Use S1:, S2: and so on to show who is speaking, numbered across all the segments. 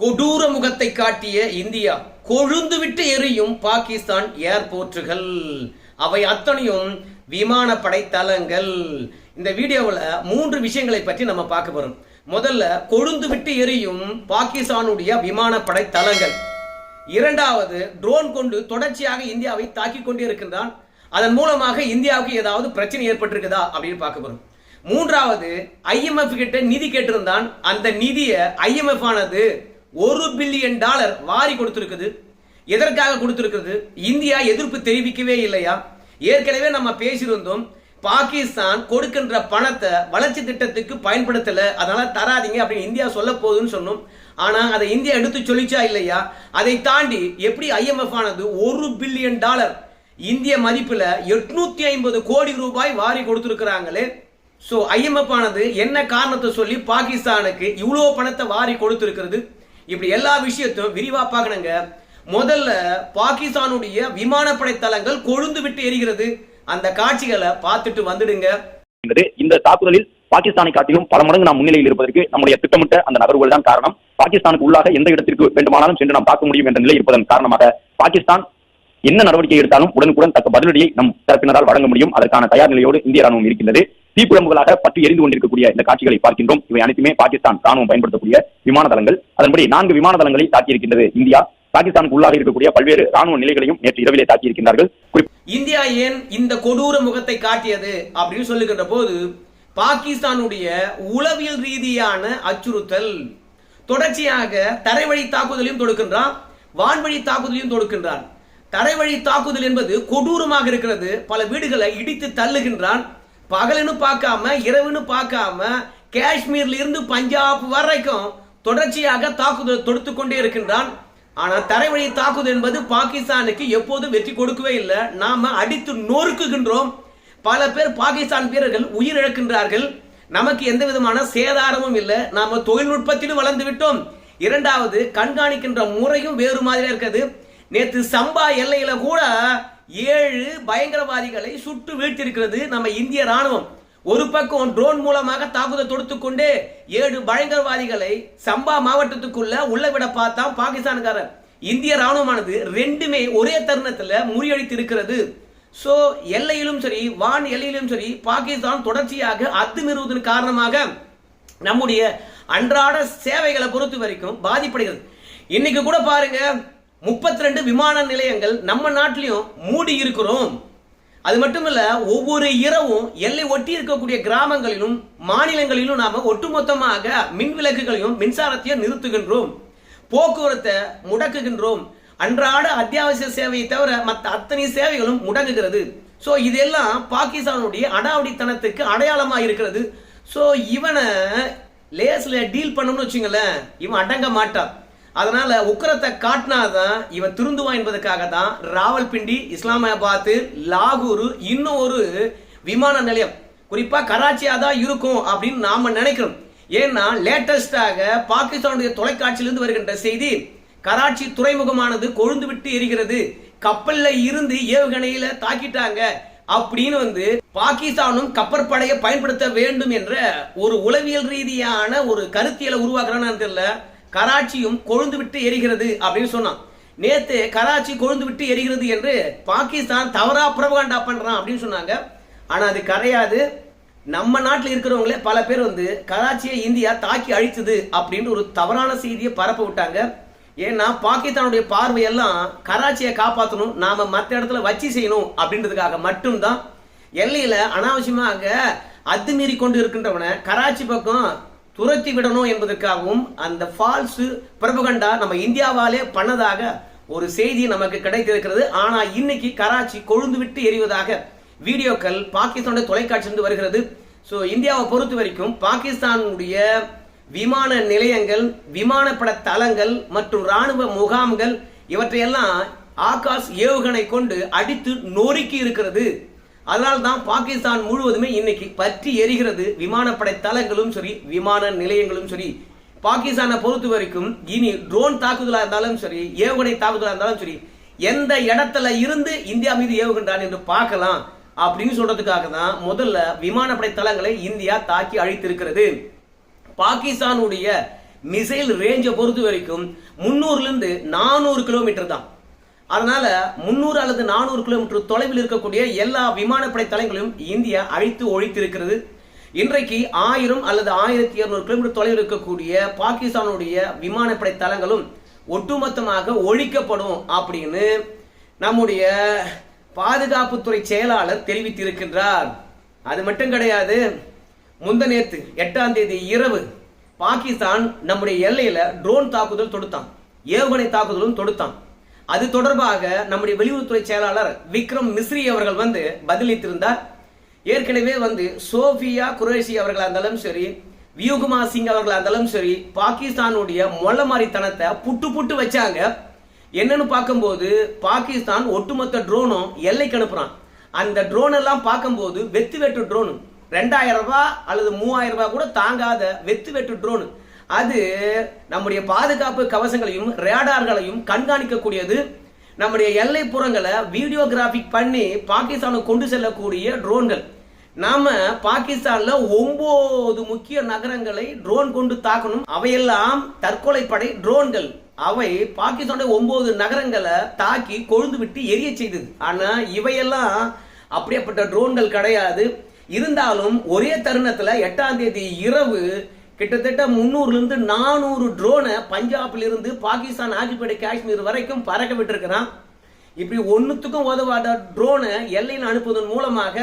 S1: கொடூர முகத்தை காட்டிய இந்தியா கொழுந்து விட்டு எரியும் பாகிஸ்தான் ஏர்போர்ட்டுகள். அவை அத்தனையும் விமானப்படை தளங்கள் இந்த வீடியோவில் மூன்று விஷயங்களை பற்றி நம்ம பார்க்க போறோம். முதல்ல கொழுந்து விட்டு எரியும் பாகிஸ்தானுடைய விமானப்படை தளங்கள் இரண்டாவது ட்ரோன் கொண்டு தொடர்ச்சியாக இந்தியாவை தாக்கிக் கொண்டே இருக்கின்றான் அதன் மூலமாக இந்தியாவுக்கு ஏதாவது பிரச்சனை ஏற்பட்டிருக்குதா அப்படின்னு பார்க்க போறோம். மூன்றாவது ஐஎம்எஃப் கிட்ட நிதி கேட்டிருந்தான். அந்த நிதியை ஐஎம்எஃப் ஆனது ஒரு பில்லியன் டாலர் வாரி கொடுத்துருக்குது. எதற்காக கொடுத்துருக்குது இந்தியா எதிர்ப்பு தெரிவிக்கவே இல்லையா? ஏற்கனவே நம்ம பேசியிருந்தோம் பாகிஸ்தான் கொடுக்கின்ற பணத்தை வளர்ச்சி திட்டத்துக்கு பயன்படுத்தல அதனால தராதீங்க அப்படின்னு இந்தியா சொல்ல போகுதுன்னு சொன்னோம். ஆனா அதை இந்தியா எடுத்து சொல்லிச்சா இல்லையா? அதை தாண்டி எப்படி ஐஎம்எஃப் ஆனது ஒரு பில்லியன் டாலர் இந்திய மதிப்பில் எட்நூத்தி ஐம்பது கோடி ரூபாய் வாரி கொடுத்துருக்குறாங்களே. ஸோ ஐஎம்எஃப் ஆனது என்ன காரணத்தை சொல்லி பாகிஸ்தானுக்கு இவ்வளோ பணத்தை வாரி கொடுத்துருக்கிறது? இப்படி எல்லா விஷயத்தையும் விரிவா பார்க்கணுங்க. முதல்ல பாகிஸ்தானுடைய விமானப்படை தளங்கள் கொழுந்து விட்டு எரிகிறது. அந்த காட்சிகளை பார்த்துட்டு வந்துடுங்க.
S2: என்பது இந்த தாக்குதலில் பாகிஸ்தானை காட்டிலும் பல மடங்கு நாம் முன்னிலையில் இருப்பதற்கு நம்முடைய திட்டமிட்ட அந்த நகர்வுகள் தான் காரணம். பாகிஸ்தானுக்கு உள்ளாக எந்த இடத்திற்கு வேண்டுமானாலும் சென்று நாம் பார்க்க முடியும் என்ற நிலை இருப்பதன் காரணமாக பாகிஸ்தான் என்ன நடவடிக்கை எடுத்தாலும் உடனுக்குடன் தக்க பதிலடியை நம் தரப்பினரால் வழங்க முடியும். அதற்கான தயார் நிலையோடு இந்திய ராணுவம் இருக்கின்றது. தீப்புழம்புகளாக பற்றி எரிந்து கொண்டிருக்கக்கூடிய இந்த காட்சிகளை பார்க்கின்றோம். இவை அனைத்துமே பாகிஸ்தான் ராணுவம் பயன்படுத்தக்கூடிய விமான தளங்கள். அதன்படி நான்கு விமான தளங்களை தாக்கியிருக்கின்றது இந்தியா. பாகிஸ்தானுக்கு உள்ளாக இருக்கக்கூடிய பல்வேறு ராணுவ நிலைகளையும் நேற்று இரவிலே தாக்கியிருக்கின்றார்கள்.
S1: இந்தியா ஏன் இந்த கொடூர முகத்தை காட்டியது அப்படின்னு சொல்லுகின்ற போது பாகிஸ்தானுடைய உளவியல் ரீதியான அச்சுறுத்தல் தொடர்ச்சியாக தரைவழி தாக்குதலையும் தொடுக்கின்றான் வான்வழி தாக்குதலையும் தொடுக்கின்றான். தரைவழி தாக்குதல் என்பது கொடூரமாக இருக்கிறது. பல வீடுகளை இடித்து தள்ளுகின்றான். பகலுன்னு பார்க்காம இரவுன்னு பார்க்காம காஷ்மீர்ல இருந்து பஞ்சாப் வரைக்கும் தொடர்ச்சியாக தாக்குதல் தொடுத்து கொண்டே இருக்கின்றான். ஆனால் தரைவழி தாக்குதல் என்பது பாகிஸ்தானுக்கு எப்போதும் வெற்றி கொடுக்கவே இல்லை. நாம அடித்து நொறுக்குகின்றோம். பல பேர் பாகிஸ்தான் வீரர்கள் உயிரிழக்கின்றார்கள் நமக்கு எந்த விதமான சேதாரமும் இல்லை. நாம தொழில்நுட்பத்திலும் வளர்ந்து விட்டோம். இரண்டாவது கண்காணிக்கின்ற முறையும் வேறு மாதிரியா இருக்கிறது. நேற்று சம்பா எல்லையில கூட ஏழு பயங்கரவாதிகளை சுட்டு வீழ்த்திருக்கிறது நம்ம இந்திய ராணுவம் ஒரு பக்கம் ட்ரோன் மூலமாக தாக்குதல் தொடுத்து ஏழு பயங்கரவாதிகளை சம்பா மாவட்டத்துக்குள்ள உள்ள விட பார்த்தா பாகிஸ்தானுக்காரர் இந்திய ராணுவமானது ரெண்டுமே ஒரே தருணத்துல முறியடித்து இருக்கிறது சோ எல்லையிலும் சரி வான் எல்லையிலும் சரி பாகிஸ்தான் தொடர்ச்சியாக அத்துமீறுவதன் காரணமாக நம்முடைய அன்றாட சேவைகளை பொறுத்த வரைக்கும் பாதிப்படைகிறது. இன்னைக்கு கூட பாருங்க முப்பத்தி ரெண்டு விமான நிலையங்கள் நம்ம நாட்டிலையும் மூடி இருக்கிறோம். அது மட்டும் இல்ல ஒவ்வொரு இரவும் எல்லை ஒட்டி இருக்கக்கூடிய கிராமங்களிலும் மாநிலங்களிலும் நாம ஒட்டுமொத்தமாக மின் விளக்குகளையும் மின்சாரத்தையும் நிறுத்துகின்றோம். போக்குவரத்தை முடக்குகின்றோம். அன்றாட அத்தியாவசிய சேவையை தவிர மற்ற அத்தனை சேவைகளும் முடங்குகிறது. ஸோ இதெல்லாம் பாகிஸ்தானுடைய அடாவடித்தனத்துக்கு அடையாளமாக இருக்கிறது. ஸோ இவனை லேஸில் டீல் பண்ணணும்னு வச்சுங்களேன். இவன் அடங்க மாட்டான். அதனால உக்கரத்தை காட்டினாதான் இவன் திருந்துவான் என்பதற்காக தான் ராவல்பிண்டி இஸ்லாமாபாத் லாகூர் இன்னும் ஒரு விமான நிலையம். குறிப்பா கராச்சியா தான் இருக்கும் அப்படின்னு நாம நினைக்கிறோம். ஏன்னா லேட்டஸ்டாக பாகிஸ்தானுடைய தொலைக்காட்சியிலிருந்து வருகின்ற செய்தி கராச்சி துறைமுகமானது கொழுந்து விட்டு எரிகிறது. கப்பல்ல இருந்து ஏவுகணையில தாக்கிட்டாங்க அப்படின்னு வந்து பாகிஸ்தானும் கப்பற்படையை பயன்படுத்த வேண்டும் என்ற ஒரு உளவியல் ரீதியான ஒரு கருத்தியலை உருவாக்குறான்னு தெரியல. கராச்சியும் கொழுந்து விட்டு எரிகிறது அப்படின்னு சொன்னான். நேத்து கராச்சி கொழுந்து விட்டு எரிகிறது என்று பாகிஸ்தான் தவறா பிரபகாண்டா பண்றான் அப்படின்னு சொன்னாங்க. ஆனா அது கிடையாது நம்ம நாட்டில் இருக்கிறவங்களே பல பேர் வந்து கராச்சியை இந்தியா தாக்கி அழித்தது அப்படின்னு ஒரு தவறான செய்தியை பரப்ப விட்டாங்க. ஏன்னா பாகிஸ்தானுடைய பார்வையெல்லாம் கராச்சியை காப்பாற்றணும் நாம மற்ற இடத்துல வச்சு செய்யணும் அப்படின்றதுக்காக மட்டும்தான். எல்லையில அனாவசியமாக அத்துமீறி கொண்டு இருக்கின்றவனை கராச்சி பக்கம் துரத்தி விடணும் என்பதற்காகவும் அந்த ஃபால்ஸ் பிரபுகண்டா நம்ம இந்தியாவாலே பண்ணதாக ஒரு செய்தி நமக்கு கிடைத்திருக்கிறது. ஆனால் இன்னைக்கு கராச்சி கொழுந்து விட்டு எரிவதாக வீடியோக்கள் பாகிஸ்தானுடைய தொலைக்காட்சியிலிருந்து வருகிறது. ஸோ இந்தியாவை பொறுத்த வரைக்கும் பாகிஸ்தானுடைய விமான நிலையங்கள் விமானப்பட தளங்கள் மற்றும் ராணுவ முகாம்கள் இவற்றையெல்லாம் ஆகாஷ் ஏவுகணை கொண்டு அடித்து நொறுக்கி இருக்கிறது. அதனால்தான் பாகிஸ்தான் முழுவதுமே இன்னைக்கு பற்றி எரிகிறது விமானப்படை தளங்களும் சரி விமான நிலையங்களும் சரி. பாகிஸ்தானை பொறுத்த வரைக்கும் இனி ட்ரோன் தாக்குதலாக இருந்தாலும் சரி ஏவுகணை தாக்குதலாக இருந்தாலும் சரி எந்த இடத்துல இருந்து இந்தியா மீது ஏவுகின்றான் என்று பார்க்கலாம் அப்படின்னு சொல்றதுக்காக தான் முதல்ல விமானப்படை தளங்களை இந்தியா தாக்கி அழித்திருக்கிறது. பாகிஸ்தானுடைய மிசைல் ரேஞ்சை பொறுத்த வரைக்கும் முன்னூறுல இருந்து நானூறு கிலோமீட்டர் தான். அதனால முன்னூறு அல்லது நானூறு கிலோமீட்டர் தொலைவில் இருக்கக்கூடிய எல்லா விமானப்படை தளங்களையும் இந்தியா அழித்து ஒழித்திருக்கிறது. இன்றைக்கு ஆயிரம் அல்லது ஆயிரத்தி இருநூறு கிலோமீட்டர் தொலைவில் இருக்கக்கூடிய பாகிஸ்தானுடைய விமானப்படை தளங்களும் ஒட்டுமொத்தமாக ஒழிக்கப்படும் அப்படின்னு நம்முடைய பாதுகாப்புத்துறை செயலாளர் தெரிவித்திருக்கின்றார். அது மட்டும் கிடையாது. முந்த நேற்று எட்டாம் தேதி இரவு பாகிஸ்தான் நம்முடைய எல்லையில ட்ரோன் தாக்குதல் தொடுத்தான். ஏவுகணை தாக்குதலும் தொடுத்தான். அது தொடர்பாக நம்முடைய வெளியுறவுத்துறை செயலாளர் விக்ரம் மிஸ்ரி அவர்கள் வந்து பதிலளித்திருந்தார். ஏற்கனவே வந்து சோஃபியா குரேஷி அவர்களாக இருந்தாலும் சரி வியூகுமா சிங் அவர்களாக இருந்தாலும் சரி பாகிஸ்தானுடைய மொள்ளமாரித்தனத்தை புட்டு புட்டு வச்சாங்க. என்னன்னு பார்க்கும்போது பாகிஸ்தான் ஒட்டுமொத்த ட்ரோனும் எல்லைக்கு அனுப்புறான். அந்த ட்ரோன் எல்லாம் பார்க்கும்போது வெத்து வெட்டு ட்ரோன் ரெண்டாயிரம் ரூபாய் அல்லது மூவாயிரம் ரூபாய் கூட தாங்காத வெத்து வெட்டு ட்ரோன் அது நம்முடைய பாதுகாப்பு கவசங்களையும் ரேடார்களையும் கண்காணிக்கக்கூடியது. நம்முடைய எல்லை புறங்களை வீடியோகிராபிக் பண்ணி பாகிஸ்தானுக்கு கொண்டு செல்லக்கூடிய ட்ரோன்கள். நாம பாகிஸ்தான்ல ஒன்பது முக்கிய நகரங்களை ட்ரோன் கொண்டு தாக்கணும். அவையெல்லாம் தற்கொலை படை ட்ரோன்கள். அவை பாகிஸ்தானுடைய ஒன்பது நகரங்களை தாக்கி கொழுந்து விட்டு எரிய செய்தது. ஆனா இவையெல்லாம் அப்படியேப்பட்ட ட்ரோன்கள் கிடையாது. இருந்தாலும் ஒரே தருணத்துல எட்டாம் தேதி இரவு கிட்டத்தட்ட முந்நூறுலேருந்து நானூறு ட்ரோனை பஞ்சாப்லேருந்து பாகிஸ்தான் ஆக்கிப்படை காஷ்மீர் வரைக்கும் பறக்க விட்டுருக்கிறான். இப்படி ஒன்றுத்துக்கும் உதவாத ட்ரோனை எல்லையில் அனுப்புவதன் மூலமாக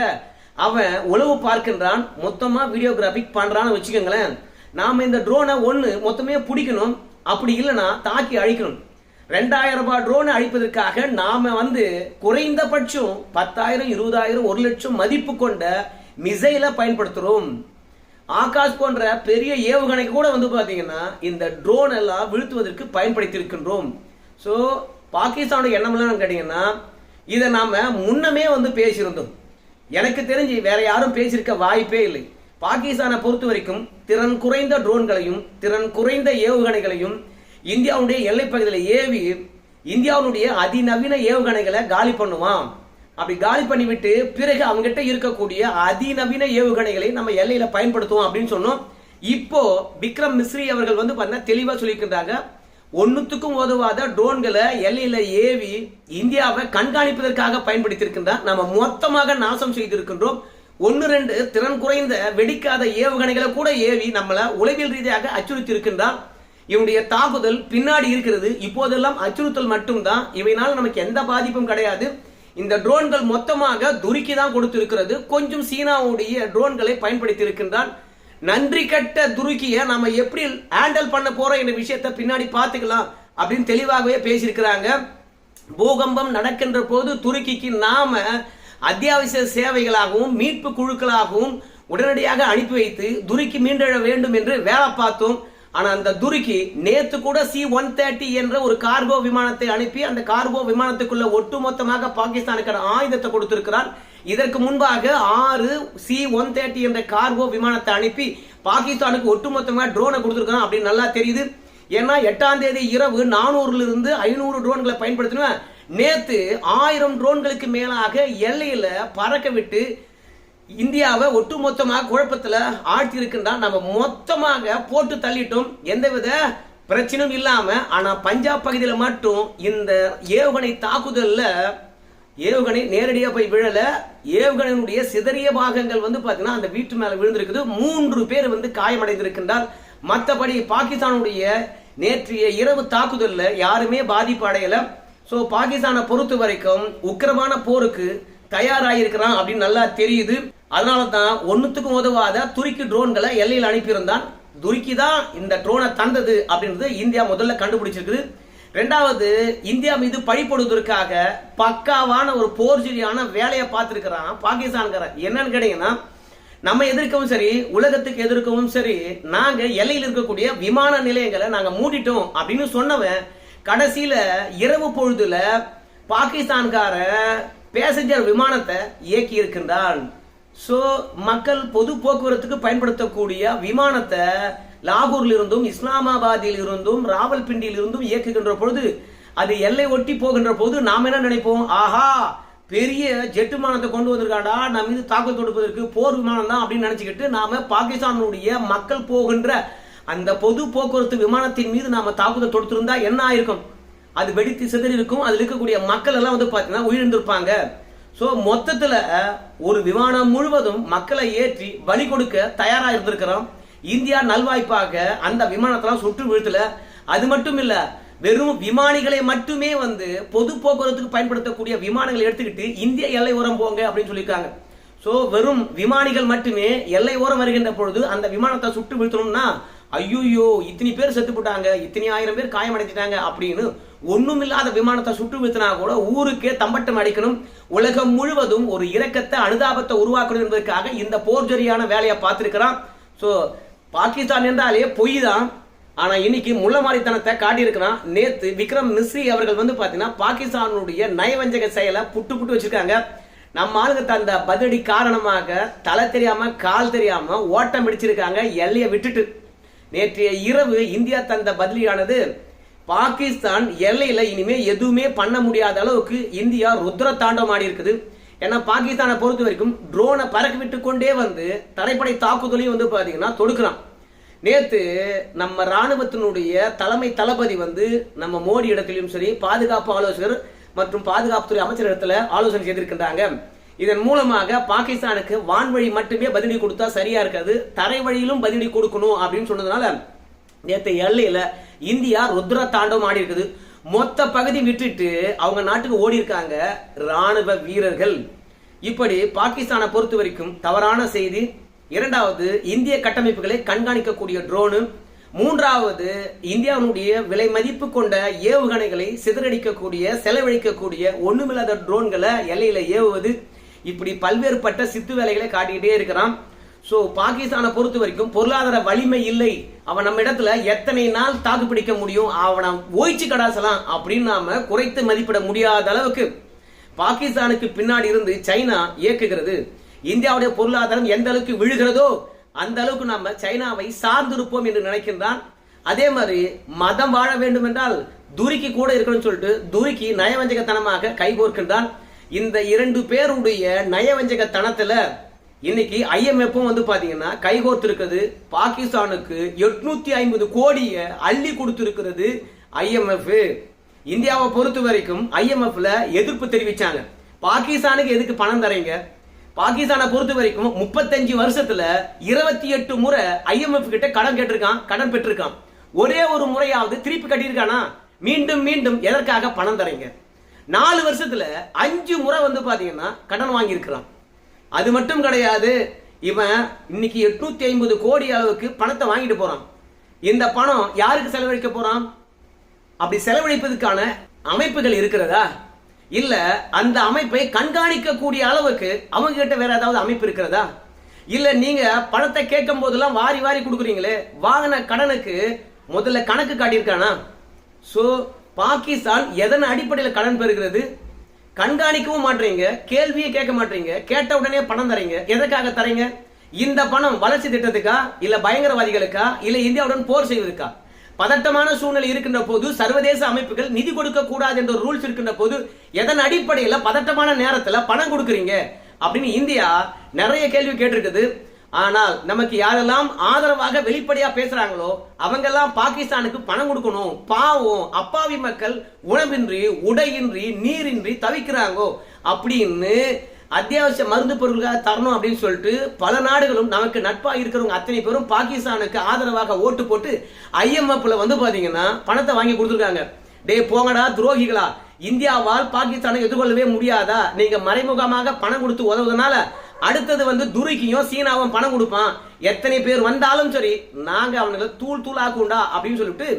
S1: அவன் உளவு பார்க்கின்றான் மொத்தமாக வீடியோகிராஃபிக் பண்ணுறான்னு வச்சுக்கோங்களேன். நாம் இந்த ட்ரோனை ஒன்று மொத்தமே பிடிக்கணும் அப்படி இல்லைன்னா தாக்கி அழிக்கணும். ரெண்டாயிரம் ரூபாய் ட்ரோனை அழிப்பதற்காக நாம் வந்து குறைந்தபட்சம் பத்தாயிரம் இருபதாயிரம் ஒரு லட்சம் மதிப்பு கொண்ட மிசைலை பயன்படுத்துகிறோம் ஆகாஷ் போன்ற பெரிய ஏவுகணை கூட வந்து பார்த்தீங்கன்னா இந்த ட்ரோன் எல்லாம் வீழ்த்துவதற்கு பயன்படுத்தியிருக்கின்றோம். ஸோ பாகிஸ்தானுடைய எண்ணம் என்னன்னு கேட்டீங்கன்னா இதை நாம் முன்னமே வந்து பேசியிருந்தோம். எனக்கு தெரிஞ்சு வேற யாரும் பேசியிருக்க வாய்ப்பே இல்லை. பாகிஸ்தானை பொறுத்த வரைக்கும் திறன் குறைந்த ட்ரோன்களையும் திறன் குறைந்த ஏவுகணைகளையும் இந்தியாவுடைய எல்லைப்பகுதியில் ஏவி இந்தியாவுடைய அதிநவீன ஏவுகணைகளை காலி பண்ணுவான். அப்படி காலி பண்ணிவிட்டு பிறகு அவங்ககிட்ட இருக்கக்கூடிய அதிநவீன ஏவுகணைகளை நம்ம எல்லையில பயன்படுத்துவோம் அப்படின்னு சொன்னோம். இப்போ விக்ரம் மிஸ்ரி அவர்கள் வந்து பண்ண தெளிவா சொல்லியிருக்கின்றாங்க. ஒன்னுத்துக்கும் உதவாத ட்ரோன்களை எல்லையில ஏவி இந்தியாவை கண்காணிப்பதற்காக பயன்படுத்தியிருக்கின்றார் நம்ம மொத்தமாக நாசம் செய்திருக்கின்றோம். ஒன்னு ரெண்டு திறன் குறைந்த வெடிக்காத ஏவுகணைகளை கூட ஏவி நம்மள உளவியல் ரீதியாக அச்சுறுத்தி இருக்கின்றார் இவனுடைய தாக்குதல் பின்னாடி இருக்கிறது. இப்போதெல்லாம் அச்சுறுத்தல் மட்டும்தான். இவையினால் நமக்கு எந்த பாதிப்பும் கிடையாது. இந்த ட்ரோன்கள் மொத்தமாக துருக்கி தான் கொடுத்திருக்கிறது. கொஞ்சம் சீனாவுடைய ட்ரோன்களை பயன்படுத்தி இருக்கின்றான் நன்றி கட்ட துருக்கியை நாம எப்படி ஹேண்டில் பண்ண போறோம் என்ற விஷயத்தை பின்னாடி பார்த்துக்கலாம் அப்படின்னு தெளிவாகவே பேசியிருக்கிறாங்க. பூகம்பம் நடக்கின்ற போது துருக்கிக்கு நாம அத்தியாவசிய சேவைகளாகவும் மீட்பு குழுக்களாகவும் உடனடியாக அனுப்பி வைத்து துருக்கி மீண்டெழ வேண்டும் என்று வேலை பார்த்தோம். ஆனா அந்த துருக்கி நேத்து கூட சி ஒன் தேர்ட்டி என்ற ஒரு கார்கோ விமானத்தை அனுப்பி அந்த கார்கோ விமானத்துக்குள்ள ஒட்டுமொத்தமாக பாகிஸ்தானுக்கான ஆயுதத்தை கொடுத்திருக்கிறார். இதற்கு முன்பாக ஆறு சி ஒன் தேர்ட்டி என்ற கார்கோ விமானத்தை அனுப்பி பாகிஸ்தானுக்கு ஒட்டுமொத்தமாக ட்ரோனை கொடுத்துருக்கான் அப்படின்னு நல்லா தெரியுது. ஏன்னா எட்டாம் தேதி இரவு நானூறுல இருந்து ஐநூறு ட்ரோன்களை பயன்படுத்தின நேத்து ஆயிரம் ட்ரோன்களுக்கு மேலாக எல்லையில பறக்க விட்டு இந்தியாவை ஒட்டுமொத்தமாக குழப்பத்தில் ஆழ்த்தி இருக்கின்றான் நம்ம மொத்தமாக போட்டு தள்ளிட்டோம். எந்தவித பிரச்சனையும் இல்லாமல் ஆனால் பஞ்சாப் பகுதியில் மட்டும் இந்த ஏவுகணை தாக்குதலில் ஏவுகணை நேரடியாக போய் விழலை. ஏவுகணையினுடைய சிதறிய பாகங்கள் வந்து பார்த்தீங்கன்னா அந்த வீட்டு மேலே விழுந்திருக்குது. மூன்று பேர் வந்து காயமடைந்திருக்கின்றார். மற்றபடி பாகிஸ்தானுடைய நேற்றைய இரவு தாக்குதலில் யாருமே பாதிப்பு அடையலை. ஸோ பாகிஸ்தானை பொறுத்த வரைக்கும் உக்கிரமான போருக்கு தயாராயிருக்கிறான் அப்படின்னு நல்லா தெரியுது. அதனால தான் ஒன்றுத்துக்கும் உதவாத துருக்கி ட்ரோன்களை எல்லையில் அனுப்பியிருந்தான். துருக்கி தான் இந்த ட்ரோனை தந்தது அப்படின்றது இந்தியா முதல்ல கண்டுபிடிச்சிருக்குது. ரெண்டாவது இந்தியா மீது பழிப்படுவதற்காக பக்காவான ஒரு போர்ஜிரியான வேலையை பார்த்துருக்கிறான் பாகிஸ்தான்காரன். என்னன்னு கேட்டீங்கன்னா நம்ம எதிர்க்கவும் சரி உலகத்துக்கு எதிர்க்கவும் சரி நாங்க எல்லையில் இருக்கக்கூடிய விமான நிலையங்களை நாங்க மூடிட்டோம் அப்படின்னு சொன்னவன் கடைசியில இரவு பொழுதுல பாகிஸ்தான்கார பேசஞ்சர் விமானத்தை இயக்கி இருக்கின்றான் ஸோ மக்கள் பொது போக்குவரத்துக்கு பயன்படுத்தக்கூடிய விமானத்தை லாகூர்ல இருந்தும் இஸ்லாமாபாத்தில் இருந்தும் ராவல்பிண்டியில் இருந்தும் இயக்குகின்ற பொழுது அது எல்லை ஒட்டி போகின்ற போது நாம் என்ன நினைப்போம்? ஆஹா பெரிய ஜெட் விமானத்தை கொண்டு வந்திருக்காடா நம்ம மீது தாக்கல் தொடுப்பதற்கு போர் விமானம் தான் அப்படின்னு நினைச்சுக்கிட்டு நாம பாகிஸ்தானுடைய மக்கள் போகின்ற அந்த பொது போக்குவரத்து விமானத்தின் மீது நாம தாக்குதல் தொடுத்திருந்தா என்ன ஆயிருக்கும்? அது வெடித்து சிதறி இருக்கும் அதில் இருக்கக்கூடிய மக்கள் எல்லாம் வந்து பார்த்தீங்கன்னா உயிரிழந்திருப்பாங்க. ஸோ மொத்தத்தில் ஒரு விமானம் முழுவதும் மக்களை ஏற்றி வழி கொடுக்க தயாராக இருந்திருக்கிறோம். இந்தியா நல்வாய்ப்பாக அந்த விமானத்தெல்லாம் சுட்டு வீழ்த்தல. அது மட்டும் இல்லை வெறும் விமானிகளை மட்டுமே வந்து பொது போக்குவரத்துக்கு பயன்படுத்தக்கூடிய விமானங்களை எடுத்துக்கிட்டு இந்திய எல்லை ஓரம் போங்க அப்படின்னு சொல்லியிருக்காங்க. ஸோ வெறும் விமானிகள் மட்டுமே எல்லை ஓரம் வருகின்ற பொழுது அந்த விமானத்தை சுட்டு வீழ்த்தணும்னா ஐயோயோ இத்தனை பேர் செத்து போட்டாங்க இத்தனை ஆயிரம் பேர் காயமடைஞ்சிட்டாங்க அப்படின்னு ஒண்ணுமில்லாத விமானத்தை சுட்டு வீழ்த்தினா கூட ஊருக்கே தம்பட்டம் அடிக்கணும். உலகம் முழுவதும் ஒரு இரக்கத்தை அனுதாபத்தை உருவாக்கணும் என்பதற்காக இந்த போர்ஜரியான வேலையை பார்த்துருக்கிறான். ஸோ பாகிஸ்தான் என்றாலே பொய் தான் ஆனால் இன்னைக்கு முள்ளமாரித்தனத்தை காட்டியிருக்கிறான். நேத்து விக்ரம் மிஸ்ரி அவர்கள் வந்து பார்த்தீங்கன்னா பாகிஸ்தானுடைய நயவஞ்சக செயலை புட்டு புட்டு வச்சிருக்காங்க. நம்ம ஆளுங்க தந்த பதிலடி காரணமாக தலை தெரியாம கால் தெரியாம ஓட்டம் பிடிச்சிருக்காங்க எல்லையை விட்டுட்டு. நேற்றைய இரவு இந்தியா தந்த பதிலியானது பாகிஸ்தான் எல்லையில இனிமே எதுவுமே பண்ண முடியாத அளவுக்கு இந்தியா ருத்ர தாண்டம் ஆடி இருக்குது. ஏன்னா பாகிஸ்தானை பொறுத்த வரைக்கும் ட்ரோனை பறக்க விட்டு கொண்டே வந்து தரைப்படை தாக்குதலையும் வந்து பாத்தீங்கன்னா தொடுக்கிறான். நேத்து நம்ம ராணுவத்தினுடைய தலைமை தளபதி வந்து நம்ம மோடி இடத்திலும் சரி பாதுகாப்பு ஆலோசகர் மற்றும் பாதுகாப்புத்துறை அமைச்சர் இடத்துல ஆலோசனை செய்திருக்கின்றாங்க. இதன் மூலமாக பாகிஸ்தானுக்கு வான்வழி மட்டுமே பதிலடி கொடுத்தா சரியா இருக்காது. தரை வழியிலும் பதிலடி கொடுக்கணும் அப்படின்னு சொன்னதுனால நேற்று எல்லையில இந்தியா ருத்ர தாண்டவம் ஆடி இருக்குது. மொத்த பகுதி விட்டுட்டு அவங்க நாட்டுக்கு ஓடி இருக்காங்க ராணுவ வீரர்கள். இப்படி பாகிஸ்தானை பொறுத்த வரைக்கும் தவறான செய்தி. இரண்டாவது இந்திய கட்டமைப்புகளை கண்காணிக்கக்கூடிய ட்ரோனு மூன்றாவது இந்தியாவினுடைய விலை மதிப்பு கொண்ட ஏவுகணைகளை சிதறடிக்கக்கூடிய செலவழிக்கக்கூடிய ஒண்ணுமில்லாத ட்ரோன்களை எல்லையில ஏவுவது. இப்படி பல்வேறுபட்ட சித்து வேலைகளை காட்டிக்கிட்டே இருக்கிறான். ஸோ பாகிஸ்தானை பொறுத்த வரைக்கும் பொருளாதார வலிமை இல்லை. அவன் நம்ம இடத்துல எத்தனை நாள் தாக்கு பிடிக்க முடியும் அவனை ஓய்ச்சி கடாசலாம் அப்படின்னு நாம குறைத்து மதிப்பிட முடியாத அளவுக்கு பாகிஸ்தானுக்கு பின்னாடி இருந்து சைனா இயக்குகிறது. இந்தியாவுடைய பொருளாதாரம் எந்த அளவுக்கு விழுகிறதோ அந்த அளவுக்கு நாம சைனாவை சார்ந்திருப்போம் என்று நினைக்கின்றான். அதே மாதிரி மதம் வாழ வேண்டும் என்றால் துருக்கி கூட இருக்கணும்னு சொல்லிட்டு துருக்கி நயவஞ்சகத்தனமாக கைகோர்க்கின்றான். இந்த இரண்டு பேருடைய நயவஞ்சகத்தனத்துல இன்னைக்கு ஐஎம்எஃப்பும் வந்து பாத்தீங்கன்னா கைகோர்த்து பாகிஸ்தானுக்கு எட்நூத்தி ஐம்பது கோடியை அள்ளி கொடுத்திருக்கிறது ஐஎம்எஃப் இந்தியாவை பொறுத்த வரைக்கும் ஐஎம்எஃப்ல எதிர்ப்பு தெரிவிச்சாங்க. பாகிஸ்தானுக்கு எதுக்கு பணம் தரீங்க? பாகிஸ்தானை பொறுத்த வரைக்கும் முப்பத்தஞ்சு வருஷத்துல இருபத்தி எட்டு முறை ஐஎம்எஃப் கிட்ட கடன் கேட்டிருக்கான் கடன் பெற்றிருக்கான். ஒரே ஒரு முறையாவது திருப்பி கட்டியிருக்கானா? மீண்டும் மீண்டும் எதற்காக பணம் தரீங்க? நாலு வருஷத்துல அஞ்சு முறை வந்து பாத்தீங்கன்னா கடன் வாங்கியிருக்கிறான். அது மட்டும் கிடையாது இவன் இன்னைக்கு எட்நூத்தி ஐம்பது கோடி அளவுக்கு பணத்தை வாங்கிட்டு போறான். இந்த பணம் யாருக்கு செலவழிக்க போறான்? அப்படி செலவழிப்பதற்கான அமைப்புகள் இருக்கிறதா? இல்ல அந்த அமைப்பை கண்காணிக்கக்கூடிய அளவுக்கு அவங்க கிட்ட வேற ஏதாவது அமைப்பு இருக்கிறதா? இல்ல நீங்க பணத்தை கேட்கும் போதெல்லாம் வாரி வாரி கொடுக்குறீங்களே வாங்கின கடனுக்கு முதல்ல கணக்கு காட்டியிருக்கானா? ஸோ பாகிஸ்தான் எதன் அடிப்படையில் கடன் பெறுகிறது? கண்காணிக்கவும் மாட்டீங்க கேள்வியை கேட்க மாட்டீங்க கேட்ட உடனே பணம் தரீங்க. எதற்காக தரீங்க? இந்த பணம் வளர்ச்சி திட்டத்துக்கா? இல்ல பயங்கரவாதிகளுக்கா? இல்ல இந்தியாவுடன் போர் செய்வதற்கா? பதட்டமான சூழ்நிலை இருக்கின்ற போது சர்வதேச அமைப்புகள் நிதி கொடுக்க கூடாது என்ற ரூல்ஸ் இருக்கின்ற போது எதன் அடிப்படையில் பதட்டமான நேரத்தில் பணம் கொடுக்குறீங்க? அப்படின்னு இந்தியா நிறைய கேள்வி கேட்டிருக்குது. ஆனால் நமக்கு யாரெல்லாம் ஆதரவாக வெளிப்படையா பேசுறாங்களோ அவங்கெல்லாம் பாகிஸ்தானுக்கு பணம் கொடுக்கணும். பாவம் அப்பாவி மக்கள் உணவின்றி உடையின்றி நீரின்றி தவிக்கிறாங்கோ அப்படின்னு அத்தியாவசிய மருந்து பொருட்களாக தரணும் அப்படின்னு சொல்லிட்டு பல நாடுகளும் நமக்கு நட்பா இருக்கிறவங்க அத்தனை பேரும் பாகிஸ்தானுக்கு ஆதரவாக ஓட்டு போட்டு ஐஎம்எஃப்ல வந்து பாத்தீங்கன்னா பணத்தை வாங்கி கொடுத்துருக்காங்க. டேய் போங்கடா துரோகிகளா. இந்தியாவால் பாகிஸ்தானை எதிர்கொள்ளவே முடியாதா? நீங்க மறைமுகமாக பணம் கொடுத்து உதவுறதுனால அடுத்தது வந்து துருக்கியும் சீனாவும் பணம் கொடுப்பான். எத்தனை பேர் வந்தாலும் சரி நாங்க அவனுங்களை தூள் தூளாக்குண்டா அப்படின்னு சொல்லிட்டு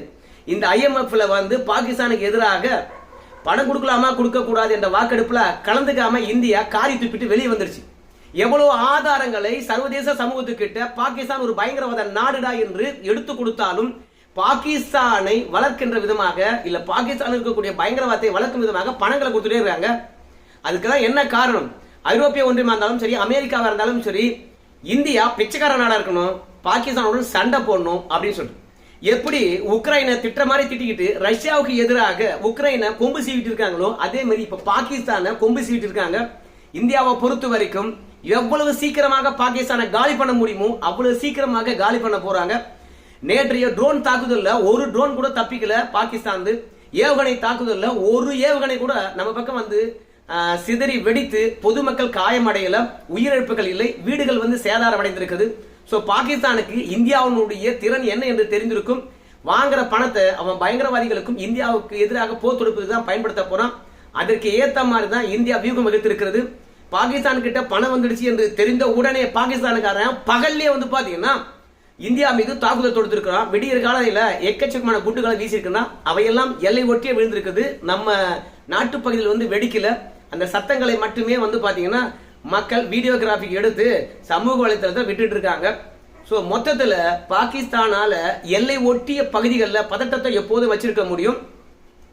S1: இந்த ஐஎம்எஃப்ல வந்து பாகிஸ்தானுக்கு எதிராக பணம் கொடுக்கலாமா கொடுக்க கூடாது என்ற வாக்கெடுப்புல கலந்துக்காம இந்தியா காரி துப்பிட்டு வெளியே வந்துருச்சு. எவ்வளவு ஆதாரங்களை சர்வதேச சமூகத்துக்கிட்ட பாகிஸ்தான் ஒரு பயங்கரவாத நாடுடா என்று எடுத்து கொடுத்தாலும் பாகிஸ்தானை வளர்க்கின்ற விதமாக இல்ல பாகிஸ்தான் இருக்கக்கூடிய பயங்கரவாதத்தை வளர்க்கும் விதமாக பணங்களை கொடுத்துட்டே இருக்காங்க. தான் என்ன காரணம்? ஐரோப்பிய ஒன்றியமாக இருந்தாலும் சரி அமெரிக்காவாக இருந்தாலும் சரி இந்தியா பிச்சைக்கார நாடாக இருக்கணும் பாகிஸ்தானோட சண்டை போடணும் அப்படின்னு சொல்லிட்டு. எப்படி உக்ரைனை திட்டுற மாதிரி திட்டிக்கிட்டு ரஷ்யாவுக்கு எதிராக உக்ரைனை கொம்பு சீவிட்டு இருக்காங்களோ அதே மாதிரி இப்போ பாகிஸ்தானை கொம்பு சீவிட்டு இருக்காங்க. இந்தியாவை பொறுத்த வரைக்கும் எவ்வளவு சீக்கிரமாக பாகிஸ்தானை காலி பண்ண முடியுமோ அவ்வளவு சீக்கிரமாக காலி பண்ண போறாங்க. நேற்றைய ட்ரோன் தாக்குதல்ல ஒரு ட்ரோன் கூட தப்பிக்கல பாகிஸ்தான் ஏவுகணை தாக்குதல்ல ஒரு ஏவுகணை கூட நம்ம பக்கம் வந்து சிதறி வெடித்து பொதுமக்கள் காயமடையல உயிரிழப்புகள் இல்லை வீடுகள் வந்து சேதாரம் அடைந்திருக்குது ஸோ பாகிஸ்தானுக்கு இந்தியாவினுடைய திறன் என்ன என்று தெரிந்திருக்கும்? வாங்குற பணத்தை அவன் பயங்கரவாதிகளுக்கும் இந்தியாவுக்கு எதிராக போர் தொடுப்பதுக்கு தான் பயன்படுத்த போறான். அதற்கு ஏத்த மாதிரி தான் இந்தியா வியூகம் வகுத்திருக்கிறது. பாகிஸ்தான் கிட்ட பணம் வந்துடுச்சு என்று தெரிந்த உடனே பாகிஸ்தானுக்காரன் பகல்லே வந்து பாத்தீங்கன்னா இந்தியா மீது தாக்குதல் தொடுத்திருக்கிறான். விடியற் காலையில எக்கச்சக்கமான குண்டுகளை வீசியிருக்கிறான். அவையெல்லாம் எல்லை ஒட்டியே விழுந்திருக்குது. நம்ம நாட்டு பகுதியில் வந்து வெடிக்கல. அந்த சத்தங்களை மட்டுமே வந்து பார்த்தீங்கன்னா மக்கள் வீடியோகிராஃபி எடுத்து சமூக வலைத்தளத்தை விட்டுட்டு இருக்காங்க. ஸோ மொத்தத்தில் பாகிஸ்தானால எல்லை ஒட்டிய பகுதிகளில் பதட்டத்தை எப்போதும் வச்சிருக்க முடியும்.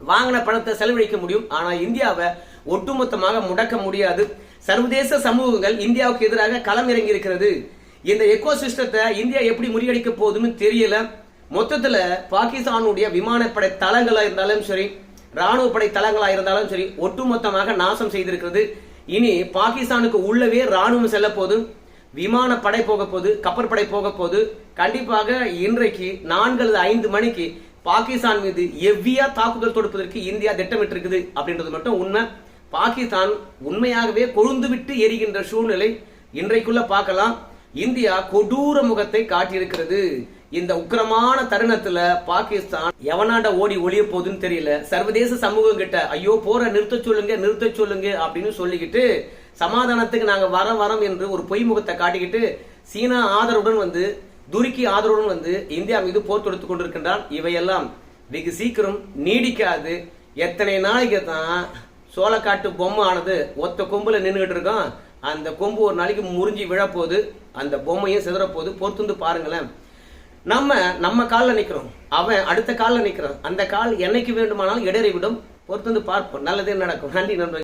S1: வாங்கின பணத்தை செலவழிக்க முடியும். ஆனால் இந்தியாவை ஒட்டுமொத்தமாக முடக்க முடியாது. சர்வதேச சமூகங்கள் இந்தியாவுக்கு எதிராக களம் இறங்கி இருக்கிறது. இந்த எக்கோ சிஸ்டத்தை இந்தியா எப்படி முறியடிக்க போகுதுன்னு தெரியல. மொத்தத்தில் பாகிஸ்தானுடைய விமானப்படை தளங்களாக இருந்தாலும் சரி ராணுவ படை தளங்களா இருந்தாலும் சரி ஒட்டுமொத்தமாக நாசம் செய்திருக்கிறது. இனி பாகிஸ்தானுக்கு உள்ளவே ராணுவம் செல்ல போது விமான படை போக போது கப்பற்படை போக போது கண்டிப்பாக இன்றைக்கு நான்கு அல்லது ஐந்து மணிக்கு பாகிஸ்தான் மீது எவ்வியா தாக்குதல் தொடுப்பதற்கு இந்தியா திட்டமிட்டிருக்குது அப்படின்றது மட்டும் உண்மை. பாகிஸ்தான் உண்மையாகவே கொழுந்து விட்டு எரிகின்ற சூழ்நிலை இன்றைக்குள்ள பார்க்கலாம். இந்தியா கொடூர முகத்தை காட்டியிருக்கிறது. இந்த உக்கிரமான தருணத்துல பாகிஸ்தான் எவனாண்ட ஓடி ஒளிய போகுதுன்னு தெரியல. சர்வதேச சமூகம் கிட்ட ஐயோ போற நிறுத்த சொல்லுங்க நிறுத்த சொல்லுங்க அப்படின்னு சொல்லிக்கிட்டு சமாதானத்துக்கு நாங்க வர வரோம் என்று ஒரு பொய்முகத்தை காட்டிக்கிட்டு சீனா ஆதரவுடன் வந்து துருக்கி ஆதரவுடன் வந்து இந்தியா மீது போர் தொடுத்து கொண்டிருக்கின்றான் இவையெல்லாம். வெகு சீக்கிரம் நீடிக்காது. எத்தனை நாளைக்கு தான் சோளக்காட்டு பொம்மை ஆனது ஒத்த கொம்புல நின்றுகிட்டு இருக்கோம். அந்த கொம்பு ஒரு நாளைக்கு முறிஞ்சி விழப்போகுது. அந்த பொம்மையும் சிதறப்போகுது. பொறுத்துந்து பாருங்களேன். நம்ம நம்ம காலில் நிற்கிறோம் அவன் அடுத்த காலில் நிற்கிறான் அந்த கால் என்னைக்கு வேண்டுமானாலும் இடறிவிடும் பொறுத்து வந்து பார்ப்போம். நல்லதே நடக்கும். நன்றி நன்றி